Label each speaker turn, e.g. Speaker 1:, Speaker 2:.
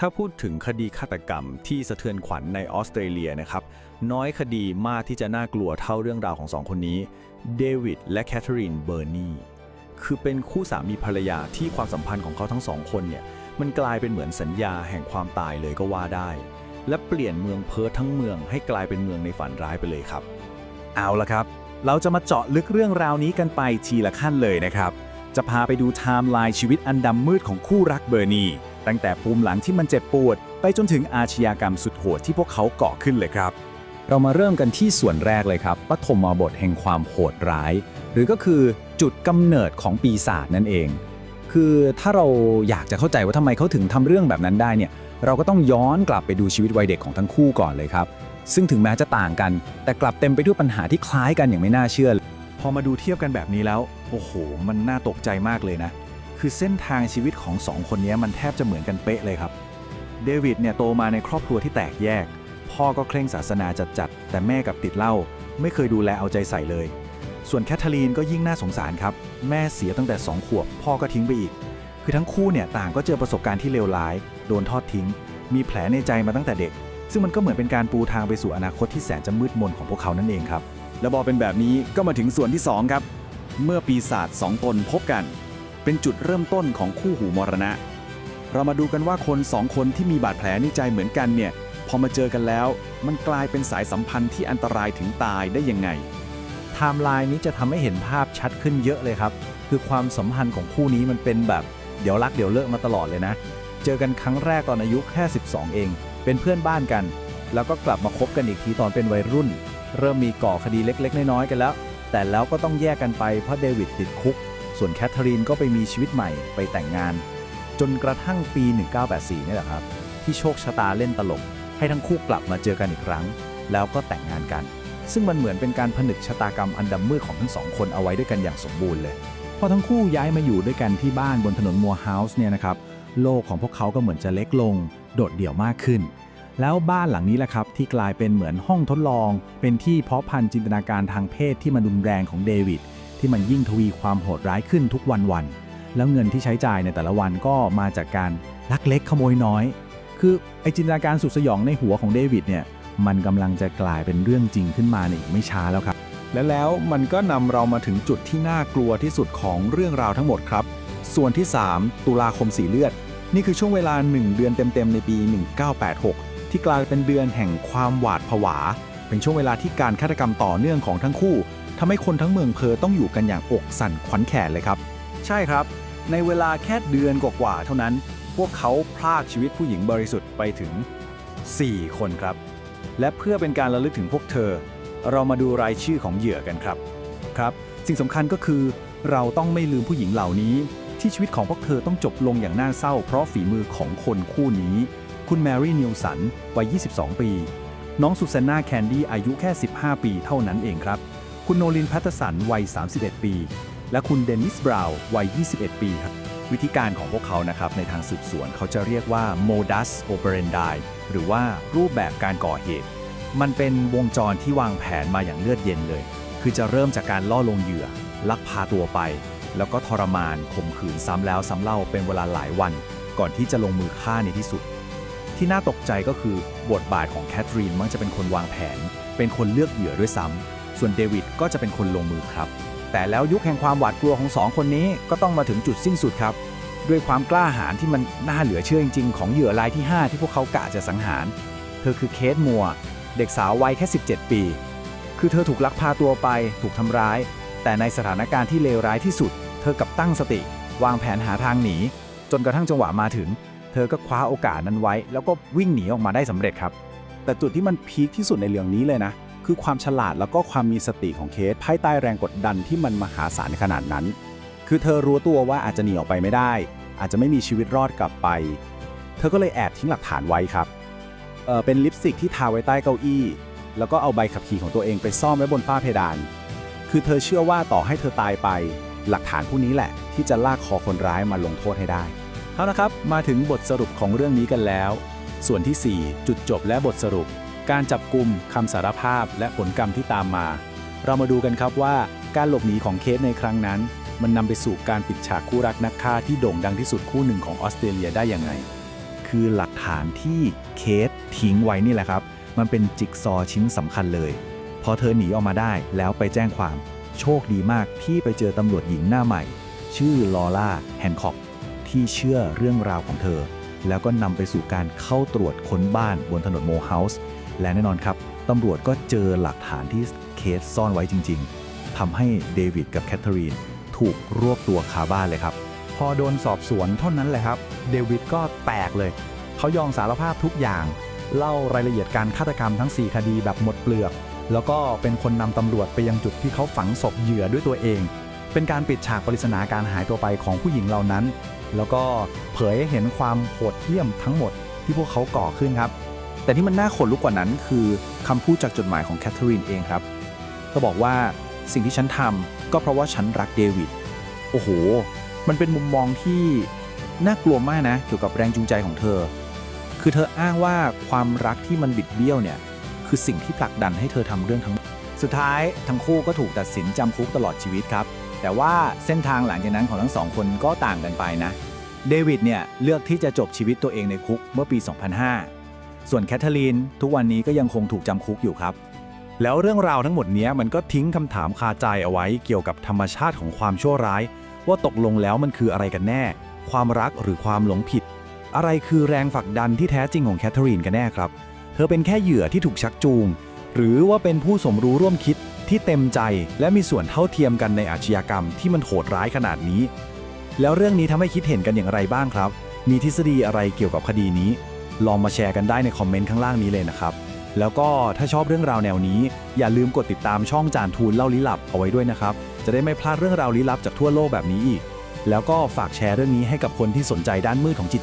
Speaker 1: ถ้าพูดถึงคดีฆาตกรรมที่สะเทือนขวัญในออสเตรเลียนะครับ น้อยคดีมากที่จะน่ากลัวเท่าเรื่องราวของสองคนนี้เดวิดและแคทเธอรีนเบอร์นีคือเป็นคู่สามีภรรยาที่ความสัมพันธ์ของเขาทั้งสองคนเนี่ยมันกลายเป็นเหมือนสัญญาแห่งความตายเลยก็ว่าได้ และเปลี่ยนเมืองเพิร์ททั้งเมืองให้กลายเป็นเมืองในฝันร้ายไปเลยครับ
Speaker 2: เอาละครับ เราจะมาเจาะลึกเรื่องราวนี้กันไปทีละขั้นเลยนะครับ จะพาไปดูไทม์ไลน์ชีวิตอันดำมืดของคู่รักเบอร์นี ตั้งแต่ปูมหลังที่มันเจ็บปวด ไปจนถึงอาชญากรรมสุดโหดที่พวกเขาก่อขึ้นเลยครับ เรามาเริ่มกันที่ส่วนแรกเลยครับปฐมบทแห่งความโหดร้าย หรือก็คือจุดกำเนิดของปีศาจนั่นเอง คือถ้าเราอยากจะเข้าใจว่าทำไมเขาถึงทำเรื่องแบบนั้นได้เนี่ยเราก็ต้องย้อนกลับไปดูชีวิตวัยเด็กของทั้งคู่ก่อนเลยครับ ซึ่งถึงแม้จะต่างกัน แต่กลับเต็มไปด้วยปัญหาที่คล้ายกันอย่างไม่น่าเชื่อ
Speaker 3: พอมาดูเทียบกันแบบนี้แล้ว โอ้โห มันน่าตกใจมากเลยนะ คือเส้นทางชีวิตของสองคนนี้มันแทบจะเหมือนกันเป๊ะเลยครับ เดวิดเนี่ยโตมาในครอบครัวที่แตกแยก พ่อก็เคร่งศาสนาจัดๆ แต่แม่กับติดเหล้าไม่เคยดูแลเอาใจใส่เลย ส่วนแคทเธอรีนก็ยิ่งน่าสงสารครับ แม่เสียตั้งแต่ 2 ขวบ พ่อก็ทิ้งไปอีก คือทั้งคู่เนี่ยต่างก็เจอประสบการณ์ที่เลวร้าย โดนทอดทิ้ง มีแผลในใจมาตั้งแต่เด็ก ซึ่งมันก็เหมือนเป็นการปูทางไปสู่อนาคตที่แสนจะมืดมนของพวกเขานั่นเองครับ
Speaker 4: แล้วพอเป็นแบบนี้ก็มาถึงส่วนที่ 2 ครับ เมื่อปีศาจสองตนพบกัน เป็นจุดเริ่มต้นของคู่หูมรณะ เรามาดูกันว่าคนสองคนที่มีบาดแผลในใจเหมือนกันเนี่ย พอมาเจอกันแล้ว มันกลายเป็นสายสัมพันธ์ที่อันตรายถึงตายได้ยังไง
Speaker 2: ไทม์ไลน์นี้จะทำให้เห็นภาพชัดขึ้นเยอะเลยครับ คือความสัมพันธ์ของคู่นี้มันเป็นแบบเดี๋ยวรักเดี๋ยวเลิกมาตลอดเลยนะ เจอกันครั้งแรกตอนอายุแค่ 12 เอง เป็นเพื่อนบ้านกัน แล้วก็กลับมาคบกันอีกทีตอนเป็นวัยรุ่น เริ่มมีก่อคดีเล็ก ๆ น้อยๆกันแล้ว แต่แล้วก็ต้องแยกกันไปเพราะเดวิดติดคุก ส่วนแคทเธอรีนก็ไปมีชีวิตใหม่ไปแต่งงาน จนกระทั่งปี 1984นี่แหละครับ ที่โชคชะตาเล่นตลก ให้ทั้งคู่กลับมาเจอกันอีกครั้ง แล้วก็แต่งงานกัน ซึ่งมันเหมือนเป็นการผนึกชะตากรรมอันดำมืดของทั้งสองคนเอาไว้ด้วยกันอย่างสมบูรณ์เลย พอทั้งคู่ย้ายมาอยู่ด้วยกันที่บ้านบนถนนมัวเฮาส์เนี่ยนะครับโลกของพวกเขาก็เหมือนจะเล็กลง โดดเดี่ยวมากขึ้น แล้วบ้านหลังนี้แหละครับที่กลายเป็นเหมือนห้องทดลอง เป็นที่เพาะพันธุ์จินตนาการทางเพศที่มันรุนแรงของเดวิด ที่มันยิ่งทวีความโหดร้ายขึ้นทุกวันวันแล้วเงินที่ใช้จ่ายในแต่ละวันก็มาจากการลักเล็กขโมยน้อย คือไอจินตนาการสุดสยองในหัวของเดวิดเนี่ยมันกำลังจะกลายเป็นเรื่องจริงขึ้นมาในอีกไม่ช้าแล้วครับ
Speaker 3: และแล้วมันก็นำเรามาถึงจุดที่น่ากลัวที่สุดของเรื่องราวทั้งหมดครับ ส่วนที่ 3 ตุลาคมสีเลือด นี่คือช่วงเวลา 1 เดือนเต็มๆในปี 1986 ที่กลายเป็นเดือนแห่งความหวาดผวา เป็นช่วงเวลาที่การฆาตกรรมต่อเนื่องของทั้งคู่ ทำให้คนทั้งเมืองเพอร์ต้องอยู่กันอย่างอกสั่นขวัญแขนเลยครับ ใช่ครับ ในเวลาแค่เดือนกว่าๆเท่านั้น พวกเขาพรากชีวิตผู้หญิงบริสุทธิ์ไปถึง 4 คนครับ และเพื่อเป็นการระลึกถึงพวกเธอ เรามาดูรายชื่อของเหยื่อกันครับครับ สิ่งสำคัญก็คือ เราต้องไม่ลืมผู้หญิงเหล่านี้ ที่ชีวิตของพวกเธอต้องจบลงอย่างน่าเศร้า เพราะฝีมือของคนคู่นี้ คุณแมรี่นิวสันวัย 22 ปี น้องสุซานนาแคนดี้อายุแค่ 15 ปีเท่านั้นเองครับ คุณโนลินแพตเตสันวัย 31 ปี และคุณเดนิสบราว์วัย 21 ปีครับวิธีการของพวกเขานะครับในทางสืบสวนเขาจะเรียกว่า modus operandi หรือว่ารูปแบบการก่อเหตุ มันเป็นวงจรที่วางแผนมาอย่างเลือดเย็นเลย คือจะเริ่มจากการล่อลวงเหยื่อ ลักพาตัวไป แล้วก็ทรมานข่มขืนซ้ำแล้วซ้ำเล่าเป็นเวลาหลายวัน ก่อนที่จะลงมือฆ่าในที่สุด ที่น่าตกใจก็คือบทบาทของแคทรีนมักจะเป็นคนวางแผน เป็นคนเลือกเหยื่อด้วยซ้ำ ส่วนเดวิดก็จะเป็นคนลงมือครับ แต่แล้วยุคแห่งความหวาดกลัวของสองคนนี้ก็ต้องมาถึงจุดสิ้นสุดครับ ด้วยความกล้าหาญที่มันน่าเหลือเชื่อจริงๆ ของเหยื่อรายที่ 5 ที่พวกเขากะจะสังหาร เธอคือเคทมัว เด็กสาววัยแค่ 17 ปี คือเธอถูกลักพาตัวไป ถูกทำร้าย แต่ในสถานการณ์ที่เลวร้ายที่สุด เธอกลับตั้งสติ วางแผนหาทางหนี จนกระทั่งจังหวะมาถึง เธอก็คว้าโอกาสนั้นไว้ แล้วก็วิ่งหนีออกมาได้สำเร็จครับ
Speaker 5: แต่จุดที่มันพีคที่สุดในเรื่องนี้เลยนะ คือความฉลาดแล้วก็ความมีสติของเคสภายใต้แรงกดดันที่มันมหาศาลขนาดนั้น คือเธอรู้ตัวว่าอาจจะหนีออกไปไม่ได้ อาจจะไม่มีชีวิตรอดกลับไป เธอก็เลยแอบทิ้งหลักฐานไว้ครับเออเป็นลิปสติกที่ทาไว้ใต้เก้าอี้ แล้วก็เอาใบขับขี่ของตัวเองไปซ่อนไว้บนฝ้าเพดาน คือเธอเชื่อว่าต่อให้เธอตายไป หลักฐานผู้นี้แหละ ที่จะลากคอคนร้ายมาลงโทษให้ได้
Speaker 2: เอาละครับ มาถึงบทสรุปของเรื่องนี้กันแล้ว ส่วนที่ 4 จุดจบและบทสรุป การจับกลุ่มคำสารภาพและผลกรรมที่ตามมา เรามาดูกันครับว่าการหลบหนีของเคสในครั้งนั้น มันนำไปสู่การปิดฉากคู่รักนักฆ่าที่โด่งดังที่สุดคู่หนึ่งของออสเตรเลียได้ยังไง
Speaker 3: คื
Speaker 2: อหลักฐานที่เคสทิ้งไว้นี่แหละครับ มันเป็นจิ๊กซอว์ชิ้นสำคัญเลย พอเธอหนีออกมาได้แล้วไปแจ้งความ โชคดีมากที่ไปเจอตำรวจหญิงหน้าใหม่ ชื่อลอร่าแฮนคอกที่เชื่อเรื่องราวของเธอ แล้วก็นำไปสู่การเข้าตรวจค้นบ้านบนถนนโมเฮาส์ และแน่นอนครับตำรวจก็เจอหลักฐานที่เคสซ่อนไว้จริง ๆทำให้เดวิดกับแคทเธอรีนถูกรวบตัวคาบ้านเลยครับ พอโดนสอบสวนเท่านั้นแหละครับ เดวิดก็แตกเลย เขายอมสารภาพทุกอย่าง เล่ารายละเอียดการฆาตกรรมทั้ง 4 คดีแบบหมดเปลือก แล้วก็เป็นคนนำตำรวจไปยังจุดที่เขาฝังศพเหยื่อด้วยตัวเอง เป็นการปิดฉากปริศนาการหายตัวไปของผู้หญิงเหล่านั้น แล้วก็เผยให้เห็นความโหดเหี้ยมทั้งหมดที่พวกเขาก่อขึ้นครับ
Speaker 3: แต่ที่มันน่าขนลุกกว่านั้นคือคำพูดจากจดหมายของแคทเธอรีนเองครับ เธอบอกว่าสิ่งที่ฉันทำก็เพราะว่าฉันรักเดวิด โอ้โห มันเป็นมุมมองที่น่ากลัวมากนะ เกี่ยวกับแรงจูงใจของเธอ คือเธออ้างว่าความรักที่มันบิดเบี้ยวเนี่ย คือสิ่งที่ผลักดันให้เธอทำเรื่องทั้ง
Speaker 2: สุดท้ายทั้งคู่ก็ถูกตัดสินจำคุกตลอดชีวิตครับ แต่ว่าเส้นทางหลังจากนั้นของทั้งสองคนก็ต่างกันไปนะ เดวิดเนี่ยเลือกที่จะจบชีวิตตัวเองในคุกเมื่อปี 2005 ส่วนแคทเธอรีนทุกวันนี้ก็ยังคงถูกจำคุกอยู่ครับ
Speaker 1: แล้วเรื่องราวทั้งหมดนี้มันก็ทิ้งคำถามคาใจเอาไว้เกี่ยวกับธรรมชาติของความชั่วร้าย ว่าตกลงแล้วมันคืออะไรกันแน่ ความรักหรือความหลงผิด อะไรคือแรงผลักดันที่แท้จริงของแคทเธอรีนกันแน่ครับ เธอเป็นแค่เหยื่อที่ถูกชักจูง หรือว่าเป็นผู้สมรู้ร่วมคิดที่เต็มใจและมีส่วนเท่าเทียมกันในอาชญากรรมที่มันโหดร้ายขนาดนี้ แล้วเรื่องนี้ทำให้คิดเห็นกันอย่างไรบ้างครับ มีทฤษฎีอะไรเกี่ยวกับคดีนี้ ลองมาแชร์กันได้ในคอมเมนต์ข้างล่างนี้เลยนะครับ แล้วก็ถ้าชอบเรื่องราวแนวนี้ อย่าลืมกดติดตามช่องจานทูลเล่าลี้ลับเอาไว้ด้วยนะครับ จะได้ไม่พลาดเรื่องราวลี้ลับจากทั่วโลกแบบนี้อีก แล้วก็ฝากแชร์เรื่องนี้ให้กับคนที่สนใจด้านมืดของจิต